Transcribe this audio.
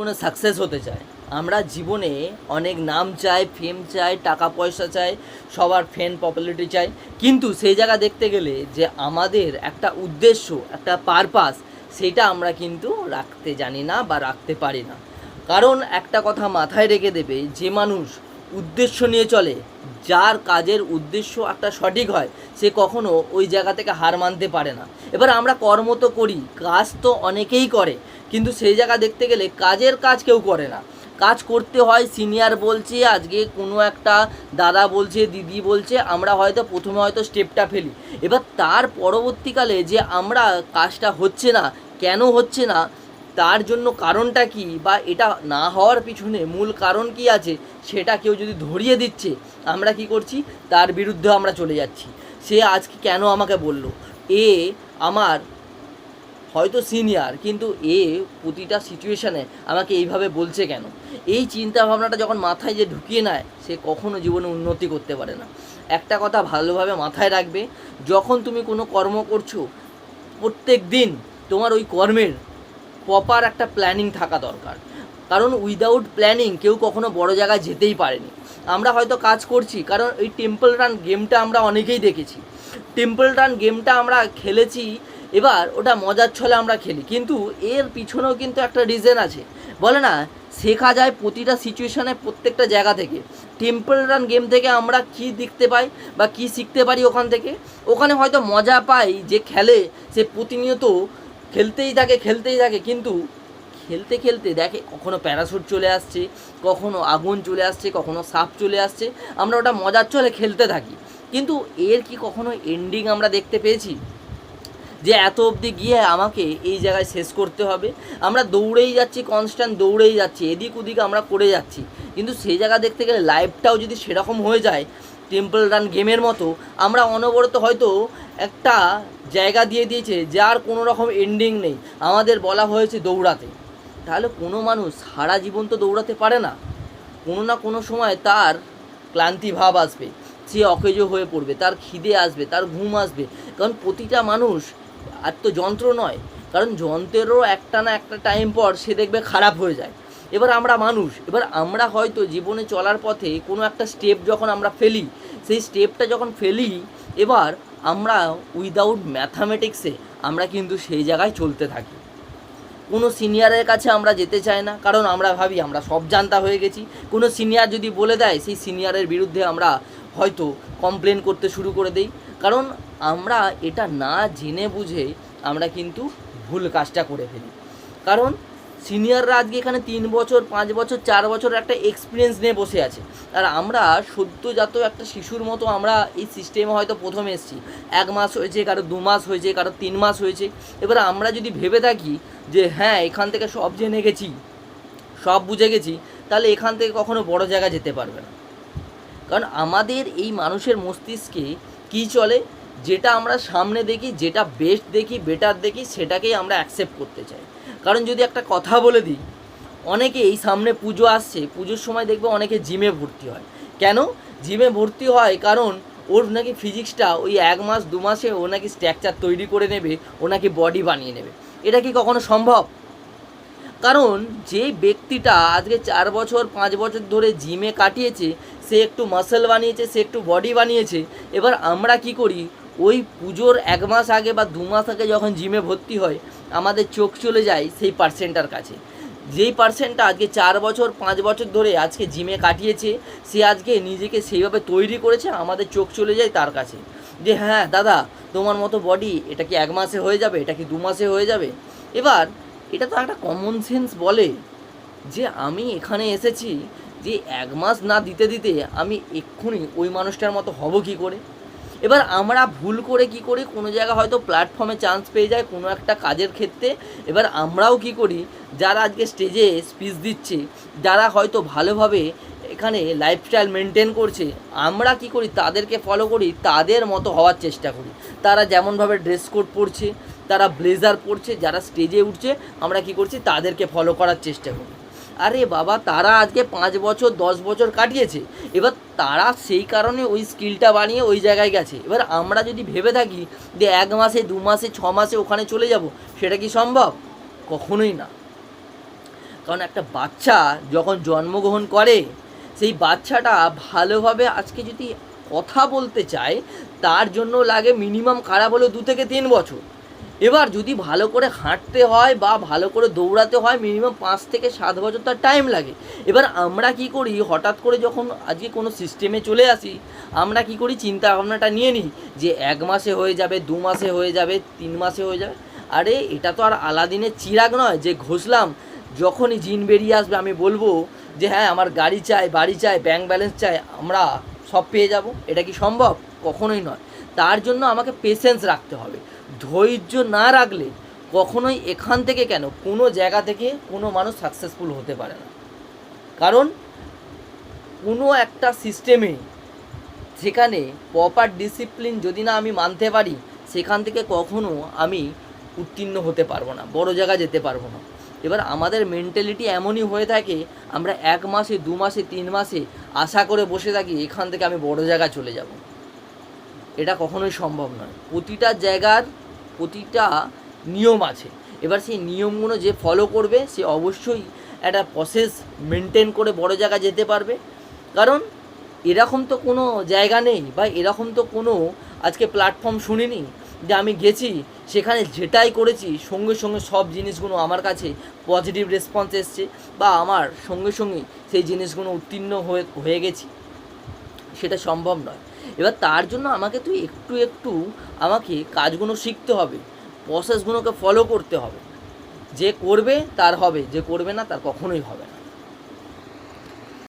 জীবনে সাকসেস হতে চায়। আমরা জীবনে অনেক নাম চাই ফেম চাই, টাকা পয়সা চাই, সবার ফ্যান পপুলারিটি চাই। কিন্তু সেই জায়গা দেখতে গেলে যে আমাদের একটা উদ্দেশ্য, একটা পারপাস সেটা আমরা কিন্তু রাখতে জানি না বা রাখতে পারি না। কারণ একটা কথা মাথায় রেখে দেবে, যে মানুষ উদ্দেশ্য নিয়ে চলে। যার কাজের উদ্দেশ্য একটা সঠিক হয়, সে কখনো ওই জায়গা থেকে হার মানতে পারে না। এবার আমরা কর্ম তো করি, কাজ তো অনেকেই করে, কিন্তু সেই জায়গা দেখতে গেলে কাজের কাজ কেউ করে না। কাজ করতে হয় সিনিয়র বলছে, আজকে কোনো একটা দাদা বলছে, দিদি বলছে, আমরা হয়তো প্রথমে হয়তো স্টেপটা ফেলি। এবার তার পরবর্তীকালে যে আমরা কাজটা হচ্ছে না, কেন হচ্ছে না তার জন্য কারণটা কি বা এটা না হওয়ার পিছনে মূল কারণ কি আছে, সেটা কেউ যদি ধরিয়ে দিচ্ছে, আমরা কি করছি? তার বিরুদ্ধে আমরা চলে যাচ্ছি। সে আজকে কেন আমাকে বলল? এ আমার হয়তো সিনিয়র, কিন্তু এ প্রতিটা সিচুয়েশানে আমাকে এইভাবে বলছে কেন? এই চিন্তা ভাবনাটা যখন মাথায় যে ঢুকিয়ে নেয়, সে কখনো জীবনে উন্নতি করতে পারে না। একটা কথা ভালোভাবে মাথায় রাখবে, যখন তুমি কোনো কর্ম করছ প্রত্যেক দিন তোমার ওই কর্মের প্রপার একটা প্ল্যানিং থাকা দরকার। কারণ উইদাউট প্ল্যানিং কেউ কখনো বড় জায়গায় যেতেই পারেনি। আমরা হয়তো কাজ করছি, কারণ এই টেম্পল রান গেমটা আমরা অনেকেই দেখেছি। টেম্পল রান গেমটা আমরা খেলেছি, এবার ওটা মজার ছলে আমরা খেলি। কিন্তু এর পিছনেও কিন্তু একটা রিজন আছে। বলে না, শেখা যায় প্রতিটা সিচুয়েশনে প্রত্যেকটা জায়গা থেকে। টেম্পল রান গেম থেকে আমরা কি দেখতে পাই বা কি শিখতে পারি ওখান থেকে? ওখানে হয়তো মজা পাই যে খেলে, সে প্রতিনিয়ত খেলতেই থাকে খেলতেই থাকে। কিন্তু খেলতে খেলতে দেখে কখনো প্যারাশুট চলে আসছে, কখনো আগুন চলে আসছে, কখনো সাপ চলে আসছে। আমরা ওটা মজার চলে খেলতে থাকি। কিন্তু এর কি কখনো এন্ডিং আমরা দেখতে পেয়েছি? যে এত অবধি গিয়ে আমাকে এই জায়গায় শেষ করতে হবে। আমরা দৌড়েই যাচ্ছি কনস্ট্যান্ট দৌড়েই যাচ্ছি, এদিক ওদিক আমরা করে যাচ্ছি। কিন্তু সেই জায়গা দেখতে গেলে লাইফটাও যদি সেরকম হয়ে যায় টেম্পল রান গেমের মতো, আমরা অনবরত হয়তো একটা জায়গা দিয়ে দিয়েছে যার কোনো রকম এন্ডিং নেই। আমাদের বলা হয়েছে দৌড়াতে। তাহলে কোনো মানুষ সারা জীবন তো দৌড়াতে পারে না। কোনো না কোনো সময় তার ক্লান্তি ভাব আসবে, সে অকেজ হয়ে পড়বে, তার খিদে আসবে, তার ঘুম আসবে। কারণ প্রতিটা মানুষ আর তো যন্ত্র নয়, কারণ যন্ত্রেরও একটা না একটা টাইম পর সে দেখবে খারাপ হয়ে যায়। এবার আমরা মানুষ, এবার আমরা হয়তো জীবনে চলার পথে কোনো একটা স্টেপ যখন আমরা ফেলি, সেই স্টেপটা যখন ফেলি, এবার আমরা উইদাউট ম্যাথামেটিক্সে আমরা কিন্তু সেই জায়গায় চলতে থাকি। কোনো সিনিয়রের কাছে আমরা যেতে চাই না, কারণ আমরা ভাবি আমরা সব জানতা হয়ে গেছি। কোনো সিনিয়র যদি বলে দেয়, সেই সিনিয়রের বিরুদ্ধে আমরা হয়তো কমপ্লেন করতে শুরু করে দেই। কারণ আমরা এটা না জেনে বুঝে আমরা কিন্তু ভুল কাজটা করে ফেলি। কারণ সিনিয়ররা আজকে এখানে তিন বছর, পাঁচ বছর, চার বছর একটা এক্সপিরিয়েন্স নিয়ে বসে আছে। আর আমরা সদ্যজাত একটা শিশুর মতো আমরা এই সিস্টেমে হয়তো প্রথম এসেছি। এক মাস হয়েছে, কারও দু মাস হয়েছে, কারও তিন মাস হয়েছে। এবার আমরা যদি ভেবে থাকি যে হ্যাঁ এখান থেকে সব জেনে গেছি, সব বুঝে গেছি, তাহলে এখান থেকে কখনো বড় জায়গায় যেতে পারবে না। কারণ আমাদের এই মানুষের মস্তিষ্কে কি চলে? যেটা আমরা সামনে দেখি, যেটা বেস্ট দেখি বেটার দেখি, সেটাকেই আমরা অ্যাকসেপ্ট করতে চাই। কারণ যদি একটা কথা বলে দিই, অনেকে এই সামনে পুজো আসছে, পুজোর সময় দেখবে অনেকে জিমে ভর্তি হয়। কেন? জিমে ভর্তি হয় কারণ ওর নাকি ফিজিক্সটা ওই এক মাস, দু মাসে ও নাকি স্ট্রাকচার তৈরি করে নেবে, ও নাকি বডি বানিয়ে নেবে। এটা কি কখনো সম্ভব? কারণ যে ব্যক্তিটা আজকে চার বছর, পাঁচ বছর ধরে জিমে কাটিয়েছে, সে একটু মাসেল বানিয়েছে, সে একটু বডি বানিয়েছে, এবার আমরা কি করি? ওই পুজোর এক মাস আগে বা দু মাস আগে যখন জিমে ভর্তি হয়, আমাদের চোখ চলে যায় সেই পার্সেন্টার কাছে। যেই পার্সেন্টটা আজকে চার বছর, পাঁচ বছর ধরে আজকে জিমে কাটিয়েছে, সে আজকে নিজেকে সেইভাবে তৈরি করেছে, আমাদের চোখ চলে যায় তার কাছে। যে হ্যাঁ দাদা, তোমার মতো বডি এটা কি এক মাসে হয়ে যাবে? এটা কি দু মাসে হয়ে যাবে? এবার এটা তো একটা কমন সেন্স বলে যে আমি এখানে এসেছি যে এক মাস না দিতে দিতে আমি এক্ষুনি ওই মানুষটার মতো হব কি করে? এবার আমরা ভুল করে কি করি? কোনো জায়গায় হয়তো প্ল্যাটফর্মে চান্স পেয়ে যায় কোনো একটা কাজের ক্ষেত্রে। এবার আমরাও কি করি? যারা আজকে স্টেজে স্পিচ দিচ্ছে, যারা হয়তো ভালোভাবে এখানে লাইফস্টাইল মেনটেন করছে, আমরা কি করি? তাদেরকে ফলো করি, তাদের মতো হওয়ার চেষ্টা করি। তারা যেমনভাবে ড্রেস কোড পরছে, তারা ব্লেজার পরছে, যারা স্টেজে উঠছে, আমরা কি করছি? তাদেরকে ফলো করার চেষ্টা করি। আরে বাবা, তারা আজকে পাঁচ বছর, দশ বছর কাটিয়েছে। এবার তারা সেই কারণে ওই স্কিলটা বানিয়ে ওই জায়গায় গেছে। এবার আমরা যদি ভেবে থাকি যে এক মাসে, দু মাসে, ছ মাসে ওখানে চলে যাব, সেটা কি সম্ভব? কখনোই না। কারণ একটা বাচ্চা যখন জন্মগ্রহণ করে, সেই বাচ্চাটা ভালোভাবে আজকে যদি কথা বলতে চায়, তার জন্য লাগে মিনিমাম খারাপ হলেও দু থেকে তিন বছর। এবার যদি ভালো করে হাঁটতে হয় বা ভালো করে দৌড়াতে হয় মিনিমাম পাঁচ থেকে সাত বছর তার টাইম লাগে। এবার আমরা কি করি? হঠাৎ করে যখন আজকে কোনো সিস্টেমে চলে আসি, আমরা কি করি? চিন্তা ভাবনাটা নিয়ে নিই যে এক মাসে হয়ে যাবে, দু মাসে হয়ে যাবে, তিন মাসে হয়ে যাবে। আরে, এটা তো আর আলাদিনের চিরাগ নয় যে ঘষলাম, যখনই জিন বেরিয়ে আসবে আমি বলব যে হ্যাঁ আমার গাড়ি চাই, বাড়ি চাই ব্যাংক ব্যালেন্স চাই, আমরা সব পেয়ে যাব। এটা কি সম্ভব? কখনোই নয়। তার জন্য আমাকে পেশেন্স রাখতে হবে। ধৈর্য না রাখলে কখনোই এখান থেকে কেন কোনো জায়গা থেকে কোনো মানুষ সাকসেসফুল হতে পারে না। কারণ কোনো একটা সিস্টেমে সেখানে প্রপার ডিসিপ্লিন যদি না আমি মানতে পারি, সেখান থেকে কখনো আমি উত্তীর্ণ হতে পারব না, বড় জায়গা যেতে পারব না। এবার আমাদের মেন্টালিটি এমনই হয়ে থাকে, আমরা এক মাসে, দু মাসে, তিন মাসে আশা করে বসে থাকি এখান থেকে আমি বড় জায়গায় চলে যাব। এটা কখনোই সম্ভব নয়। প্রতিটা জায়গার প্রতিটা নিয়ম আছে। এবার সেই নিয়মগুলো যে ফলো করবে, সে অবশ্যই একটা প্রসেস মেনটেন করে বড় জায়গায় যেতে পারবে। কারণ এরকম তো কোনো জায়গা নেই বা এরকম তো কোনো আজকে প্ল্যাটফর্ম শুনিনি যে আমি গেছি, সেখানে যেটাই করেছি, সঙ্গে সঙ্গে সব জিনিসগুলো আমার কাছে পজিটিভ রেসপন্স এসছে বা আমার সঙ্গে সঙ্গে সেই জিনিসগুলো উত্তীর্ণ হয়ে হয়ে গেছি। সেটা সম্ভব নয়। এবার তার জন্য আমাকে তুই একটু একটু আমাকে কাজগুলো শিখতে হবে প্রসেসগুলোকে ফলো করতে হবে। যে করবে তার হবে, যে করবে না তার কখনোই হবে না।